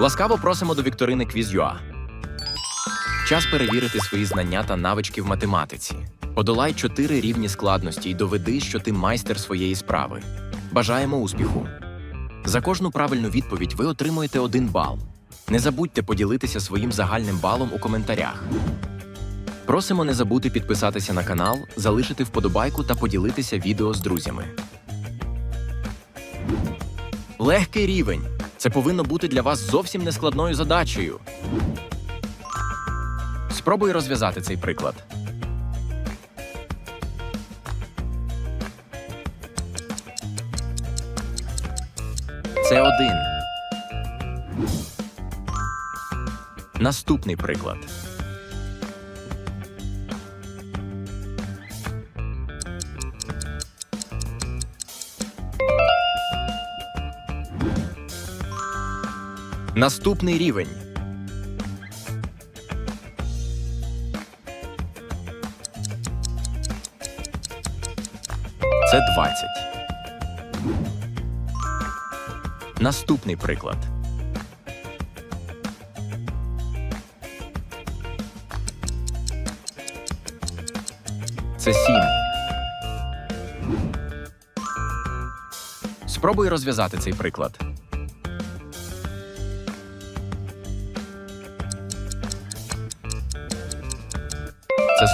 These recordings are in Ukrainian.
Ласкаво просимо до вікторини Quiz.ua. Час перевірити свої знання та навички в математиці. Подолай чотири рівні складності і доведи, що ти майстер своєї справи. Бажаємо успіху! За кожну правильну відповідь ви отримуєте один бал. Не забудьте поділитися своїм загальним балом у коментарях. Просимо не забути підписатися на канал, залишити вподобайку та поділитися відео з друзями. Легкий рівень. Це повинно бути для вас зовсім нескладною задачею. Спробуй розв'язати цей приклад. Це один. Наступний приклад. Наступний рівень. Це 20. Наступний приклад. Це 7. Спробуй розв'язати цей приклад.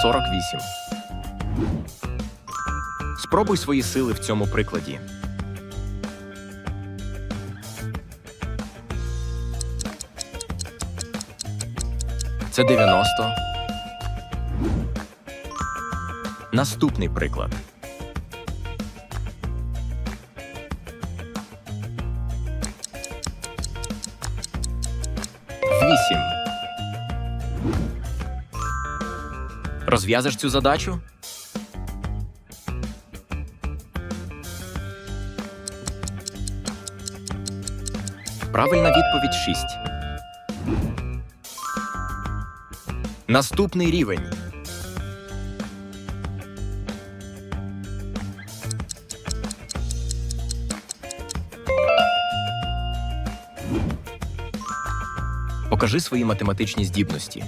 48. Спробуй свої сили в цьому прикладі. Це 90. Наступний приклад. Розв'язиш цю задачу? Правильна відповідь 6. Наступний рівень. Покажи свої математичні здібності.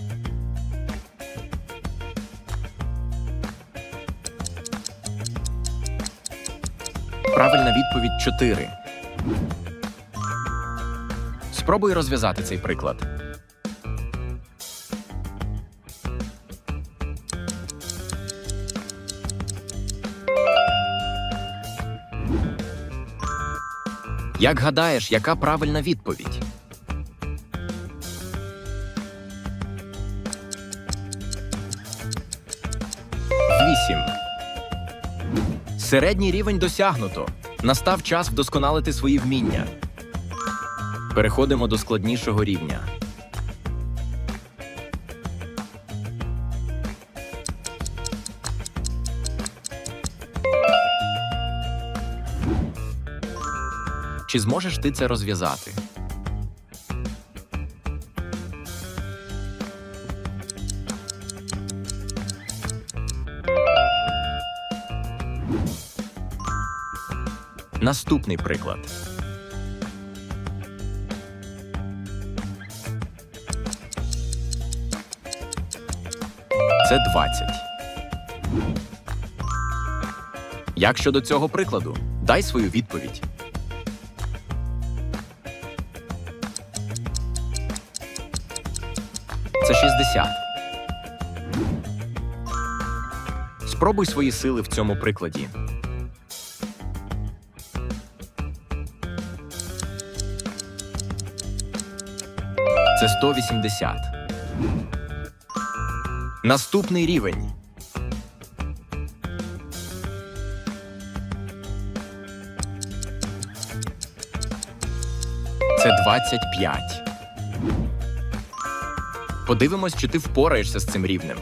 Правильна відповідь 4. Спробуй розв'язати цей приклад. Як гадаєш, яка правильна відповідь? Вісім. Середній рівень досягнуто. Настав час вдосконалити свої вміння. Переходимо до складнішого рівня. Чи зможеш ти це розв'язати? Наступний приклад. Це 20. Як щодо цього прикладу? Дай свою відповідь. Це 60. Спробуй свої сили в цьому прикладі. Це 180. Наступний рівень. Це 25. Подивимось, чи ти впораєшся з цим рівнем.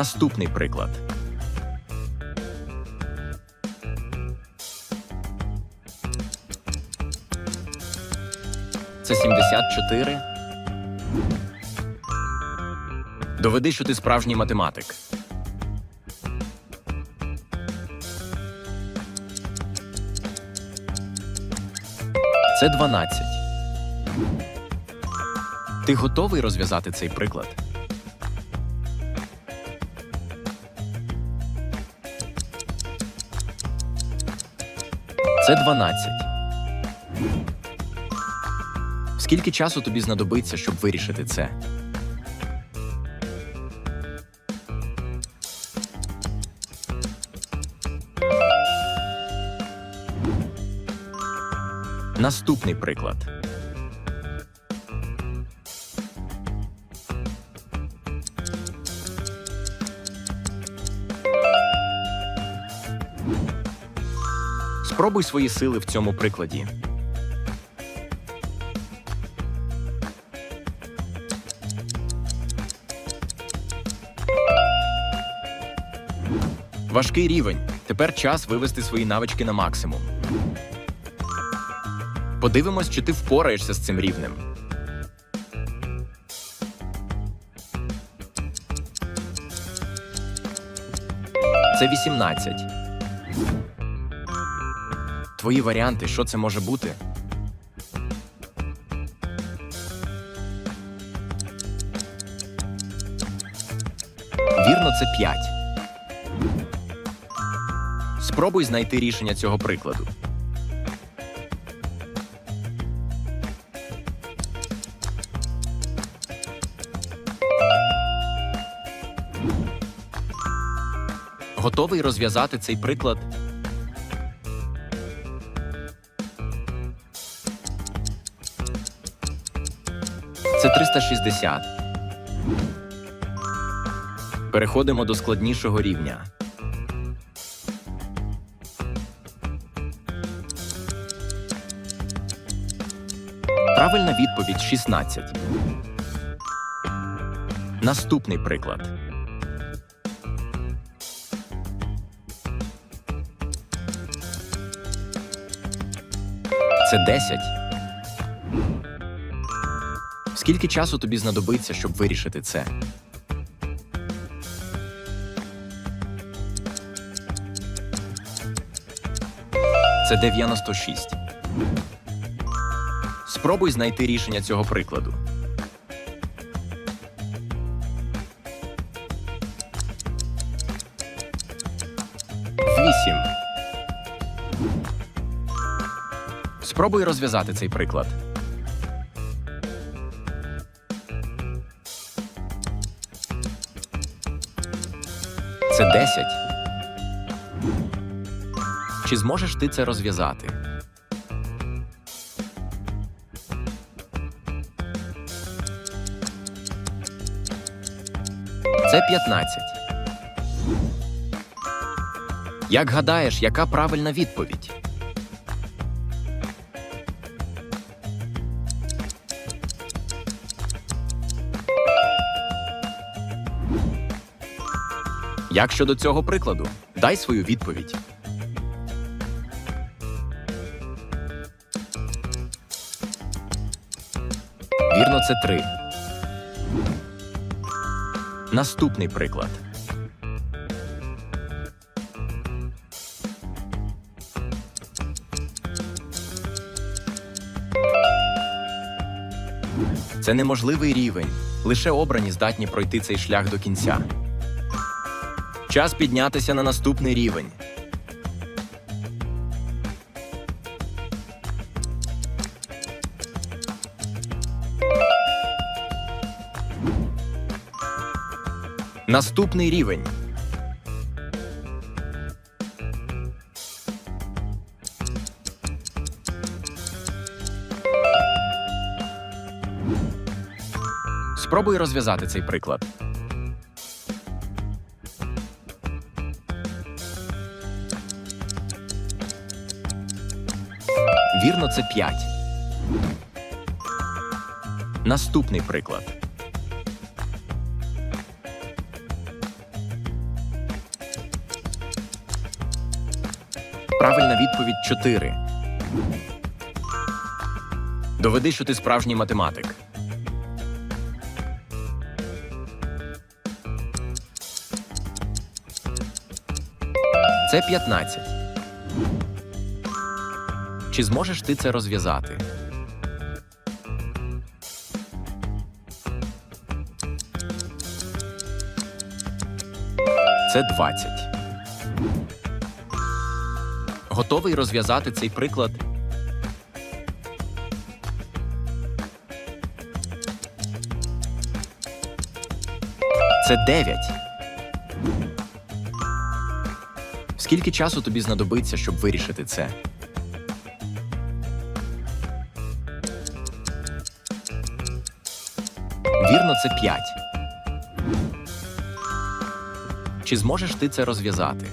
Наступний приклад. Це 74. Доведи, що ти справжній математик. Це 12. Ти готовий розв'язати цей приклад? Це 12. Скільки часу тобі знадобиться, щоб вирішити це? Наступний приклад. Спробуй свої сили в цьому прикладі. Важкий рівень. Тепер час вивести свої навички на максимум. Подивимось, чи ти впораєшся з цим рівнем. Це 18. Твої варіанти, що це може бути? Вірно, це 5. Спробуй знайти рішення цього прикладу. Готовий розв'язати цей приклад? 360. Переходимо до складнішого рівня. Правильна відповідь 16. Наступний приклад. Це 10. Скільки часу тобі знадобиться, щоб вирішити це? Це 96. Спробуй знайти рішення цього прикладу. Спробуй розв'язати цей приклад. 10. Чи зможеш ти це розв'язати? Це 15. Як гадаєш, яка правильна відповідь? Як щодо цього прикладу? Дай свою відповідь. Вірно, це три. Наступний приклад. Це неможливий рівень. Лише обрані здатні пройти цей шлях до кінця. Час піднятися на наступний рівень. Наступний рівень. Спробуй розв'язати цей приклад. Вірно, це 5. Наступний приклад. Правильна відповідь 4. Доведи, що ти справжній математик. Це 15. Чи зможеш ти це розв'язати? Це 20. Готовий розв'язати цей приклад? Це 9. Скільки часу тобі знадобиться, щоб вирішити це? Вірно, це 5. Чи зможеш ти це розв'язати?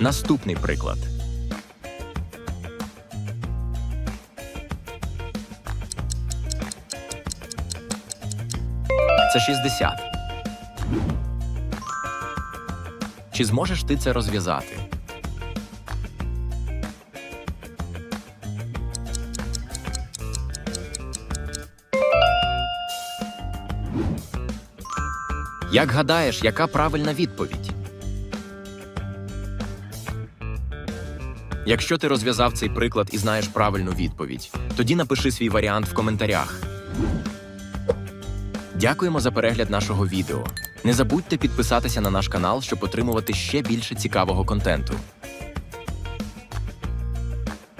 Наступний приклад. Це 60. Чи зможеш ти це розв'язати? Як гадаєш, яка правильна відповідь? Якщо ти розв'язав цей приклад і знаєш правильну відповідь, тоді напиши свій варіант в коментарях. Дякуємо за перегляд нашого відео. Не забудьте підписатися на наш канал, щоб отримувати ще більше цікавого контенту.